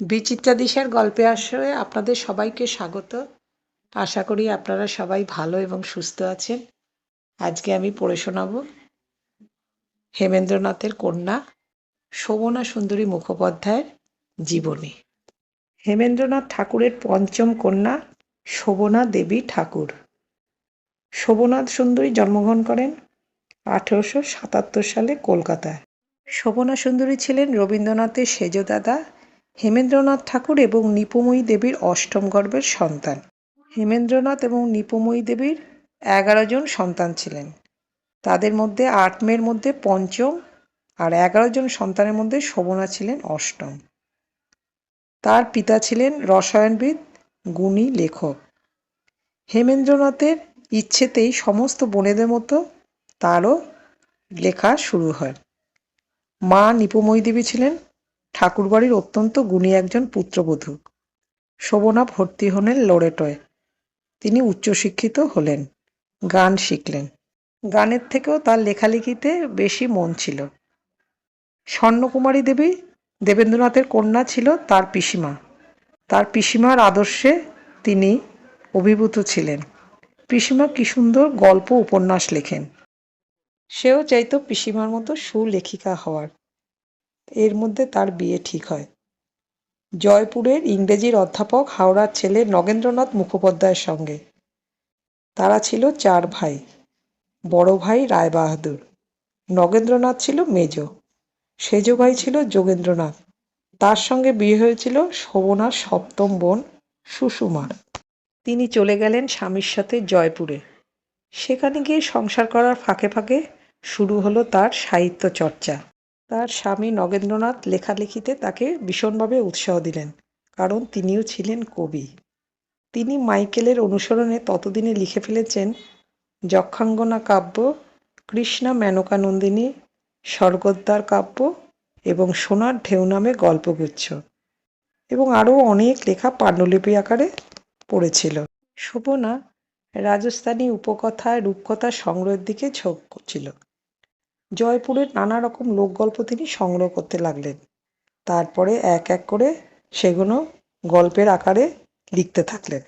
বিচিত্রা দিশার গল্পে আসরে আপনাদের সবাইকে স্বাগত। আশা করি আপনারা সবাই ভালো এবং সুস্থ আছেন। আজকে আমি পড়ে শোনাব হেমেন্দ্রনাথের কন্যা শোভনা সুন্দরী মুখোপাধ্যায়ের জীবনী। হেমেন্দ্রনাথ ঠাকুরের পঞ্চম কন্যা শোভনা দেবী ঠাকুর। শোভনাথ সুন্দরী জন্মগ্রহণ করেন আঠেরোশো সাতাত্তর সালে কলকাতায়। শোভনা সুন্দরী ছিলেন রবীন্দ্রনাথের সেজদাদা হেমেন্দ্রনাথ ঠাকুর এবং নিপুময়ী দেবীর অষ্টম গর্ভের সন্তান। হেমেন্দ্রনাথ এবং নিপুময়ী দেবীর এগারো জন সন্তান ছিলেন। তাদের মধ্যে আট মেয়ের মধ্যে পঞ্চম আর এগারো জন সন্তানের মধ্যে শোভনা ছিলেন অষ্টম। তার পিতা ছিলেন রসায়নবিদ, গুণী লেখক। হেমেন্দ্রনাথের ইচ্ছেতেই সমস্ত বোনেদের মতো তারও লেখা শুরু হয়। মা নিপুময়ী দেবী ছিলেন ঠাকুরবাড়ির অত্যন্ত গুণী একজন পুত্রবধূ শোভনা ভর্তি হলেন লোরেটোয় তিনি উচ্চশিক্ষিত হলেন, গান শিখলেন। গানের থেকেও তার লেখালেখিতে বেশি মন ছিল। স্বর্ণকুমারী দেবী দেবেন্দ্রনাথের কন্যা ছিল তার পিসিমা। তার পিসিমার আদর্শে তিনি অভিভূত ছিলেন। পিসিমা কি সুন্দর গল্প উপন্যাস লেখেন। সেও চাইতো পিসিমার মতো সুলেখিকা হওয়ার। এর মধ্যে তার বিয়ে ঠিক হয়। জয়পুরের ইংরেজির অধ্যাপক হাওড়ার ছেলে নগেন্দ্রনাথ মুখোপাধ্যায়ের সঙ্গে। তারা ছিল চার ভাই, বড় ভাই রায়বাহাদুর নগেন্দ্রনাথ ছিল মেজ, সেজ ভাই ছিল যোগেন্দ্রনাথ। তার সঙ্গে বিয়ে হয়েছিল শোভনার সপ্তম বোন সুষুমার তিনি চলে গেলেন স্বামীর সাথে জয়পুরে। সেখানে গিয়ে সংসার করার ফাঁকে ফাঁকে শুরু হলো তার সাহিত্য চর্চা। তার স্বামী নগেন্দ্রনাথ লেখালেখিতে তাকে ভীষণভাবে উৎসাহ দিলেন, কারণ তিনিও ছিলেন কবি। তিনি মাইকেলের অনুসরণে ততদিনে লিখে ফেলেছেন, যক্ষাঙ্গনা কাব্য, কৃষ্ণা মেনকানন্দিনী, স্বর্গদ্বার কাব্য এবং সোনার ঢেউ নামে গল্পগুচ্ছ। এবং আরও অনেক লেখা পাণ্ডুলিপি আকারে পড়েছিল। শোভনা রাজস্থানী উপকথা রূপকথা সংগ্রহের দিকে ঝোঁক ছিল। জয়পুরের নানা রকম লোকগল্প তিনি সংগ্রহ করতে লাগলেন। তারপরে এক এক করে সেগুলো গল্পের আকারে লিখতে থাকলেন।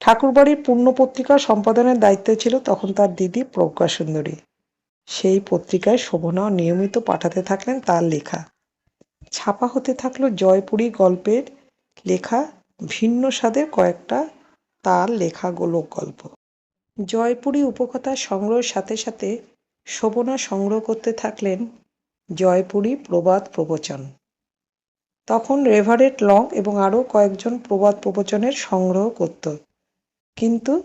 ঠাকুরবাড়ির পূর্ণ পত্রিকা সম্পাদনের দায়িত্বে ছিল তখন তার দিদি প্রজ্ঞা সুন্দরী। সেই পত্রিকায় শোভনাও নিয়মিত পাঠাতে থাকলেন তার লেখা। ছাপা হতে থাকল জয়পুরী গল্পের লেখা, ভিন্ন স্বাদের কয়েকটা তার লেখা লোক গল্প জয়পুরী উপকথা সংগ্রহের সাথে সাথে শোভনা সংগ্রহ করতে থাকলেন জয়পুরী প্রবাদ প্রবচন। তখন রেভারেট লং এবং আরও কয়েকজন প্রবাদ প্রবচনের সংগ্রহ করত। কিন্তু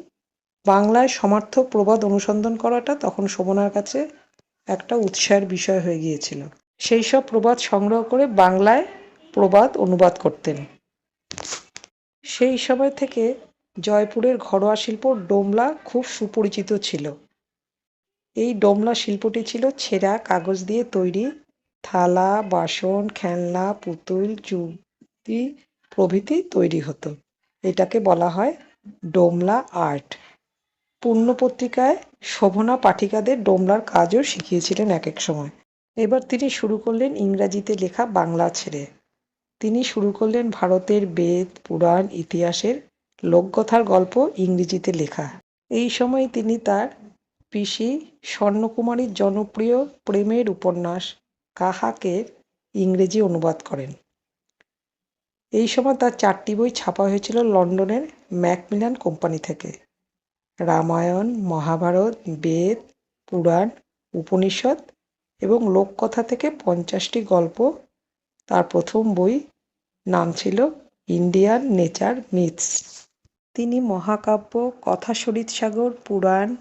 বাংলায় সমার্থক প্রবাদ অনুসন্ধান করাটা তখন শোভনার কাছে একটা উৎসাহের বিষয় হয়ে গিয়েছিল। সেই সব প্রবাদ সংগ্রহ করে বাংলায় প্রবাদ অনুবাদ করতেন। সেই সময় থেকে জয়পুরের ঘরোয়া শিল্প ডোমলা খুব সুপরিচিত ছিল। এই ডোমলা শিল্পটি ছিল ছেঁড়া কাগজ দিয়ে তৈরি। থালা, বাসন, খেলনা, পুতুল চুড়ি প্রভৃতি তৈরি হতো। এটাকে বলা হয় ডোমলা আর্ট। পূর্ণ পত্রিকায় শোভনা পাঠিকাদের ডোমলার কাজও শিখিয়েছিলেন এক এক সময়। এবার তিনি শুরু করলেন ইংরাজিতে লেখা বাংলা ছেড়ে। তিনি শুরু করলেন ভারতের বেদ, পুরাণ, ইতিহাসের লোককথার গল্প ইংরেজিতে লেখা। এই সময় তিনি তার পিসি স্বর্ণকুমারীর জনপ্রিয় প্রেমের উপন্যাস কাহাকের ইংরেজি অনুবাদ করেন। এই সময় তার চারটি বই ছাপা হয়েছিল লন্ডনের ম্যাকমিলান কোম্পানি থেকে। রামায়ণ, মহাভারত, বেদ, পুরাণ, উপনিষদ এবং লোককথা থেকে পঞ্চাশটি গল্প। তার প্রথম বই নাম ছিল ইন্ডিয়ান নেচার মিথস। তিনি মহাকাব্য কথা সাগর পুরাণ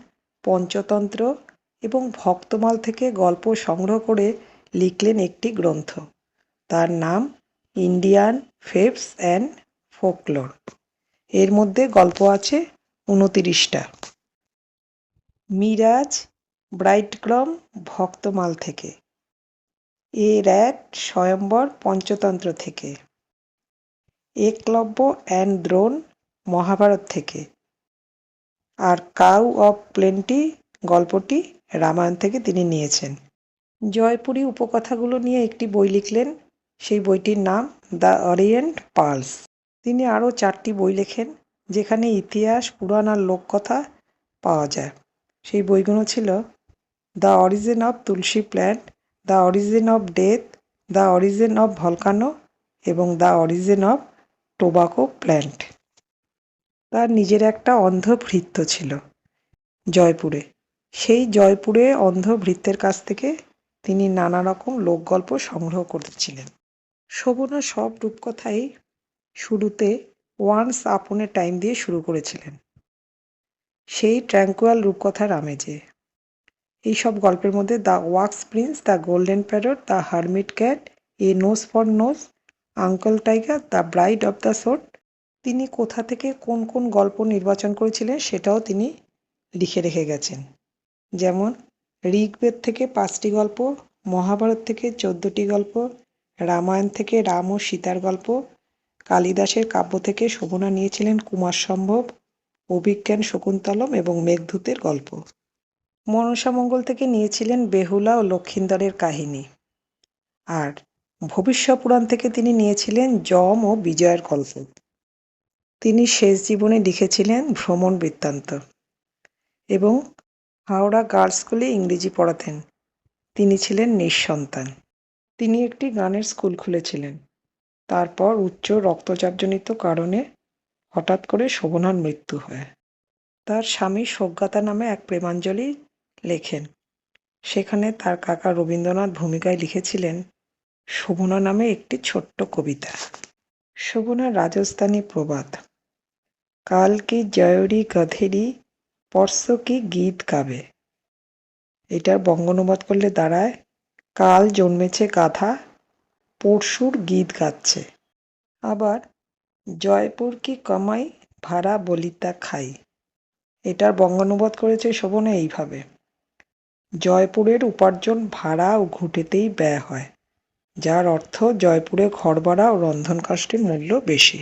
পঞ্চতন্ত্র এবং ভক্তমাল থেকে গল্প সংগ্রহ করে লিখলেন একটি গ্রন্থ। তার নাম ইন্ডিয়ান ফেবস অ্যান্ড ফোকলোর। এর মধ্যে গল্প আছে উনতিরিশটা। মিরাজ ব্রাইটক্রম ভক্তমাল থেকে। এ র্যাট স্বয়ম্বর পঞ্চতন্ত্র থেকে। একলব্য অ্যান্ড দ্রোণ মহাভারত থেকে। আর কাউ অফ প্লেন্টি গল্পটি রামায়ণ থেকে তিনি নিয়েছেন। জয়পুরী উপকথাগুলো নিয়ে একটি বই লিখলেন। সেই বইটির নাম দ্য অরিয়েন্ট পার্লস তিনি আরও চারটি বই লেখেন, যেখানে ইতিহাস, পুরাণ আর লোককথা পাওয়া যায়। সেই বইগুলো ছিল the origin of tulsi plant, the origin of death, the origin of volcano এবং the origin of tobacco plant. তার নিজের একটা অন্ধ ভৃত্য ছিল জয়পুরে। সেই জয়পুরে অন্ধ ভৃত্যের কাছ থেকে তিনি নানা রকম লোকগল্প সংগ্রহ করেছিলেন। শোভনা সব রূপকথাই শুরুতে ওয়ান্স আপন টাইম দিয়ে শুরু করেছিলেন। সেই ট্র্যাঙ্কুয়াল রূপকথার আমেজে। এই সব গল্পের মধ্যে the wax prince, the golden parrot, the hermit cat, a nose for nose, uncle tiger, the bride of the sot তিনি কোথা থেকে কোন কোন গল্প নির্বাচন করেছিলেন সেটাও তিনি লিখে রেখে গেছেন। যেমন, ঋগ্বেদ থেকে পাঁচটি গল্প, মহাভারত থেকে চোদ্দটি গল্প, রামায়ণ থেকে রাম ও সীতার গল্প, কালিদাসের কাব্য থেকে শোভনা নিয়েছিলেন কুমার সম্ভব, অভিজ্ঞান শকুন্তলম এবং মেঘদূতের গল্প। মনসামঙ্গল থেকে নিয়েছিলেন বেহুলা ও লক্ষিন্দরের কাহিনী। আর ভবিষ্য পুরাণ থেকে তিনি নিয়েছিলেন যম ও বিজয়ের গল্প। তিনি শেষ জীবনে লিখেছিলেন ভ্রমণ বৃত্তান্ত এবং হাওড়া গার্লস স্কুলে ইংরেজি পড়াতেন। তিনি ছিলেন নিঃসন্তান। তিনি একটি গানের স্কুল খুলেছিলেন। তারপর উচ্চ রক্তচাপজনিত কারণে হঠাৎ করে শোভনার মৃত্যু হয়। তার স্বামী সজ্ঞাতা নামে এক প্রেমাঞ্জলি লেখেন। সেখানে তার কাকা রবীন্দ্রনাথ ভূমিকায় লিখেছিলেন শোভনা নামে একটি ছোট্ট কবিতা। শোভনার রাজস্থানী প্রবাদ। কাল কি জয়রি গধেরি পরশ কি গীত গাবে? এটার বঙ্গানুবাদ করলে দাঁড়ায়, কাল জন্মেছে গাধা, পরশুর গীত গাচ্ছে। আবার, জয়পুর কি কমাই ভাড়া বলিতা খাই? এটার বঙ্গানুবাদ করেছে শোভনা এইভাবে, জয়পুরের উপার্জন ভাড়া ও ঘুঁটেতেই ব্যয় হয়, যার অর্থ জয়পুরে ঘর ভাড়া ও রন্ধন কাষ্টের মূল্য বেশি।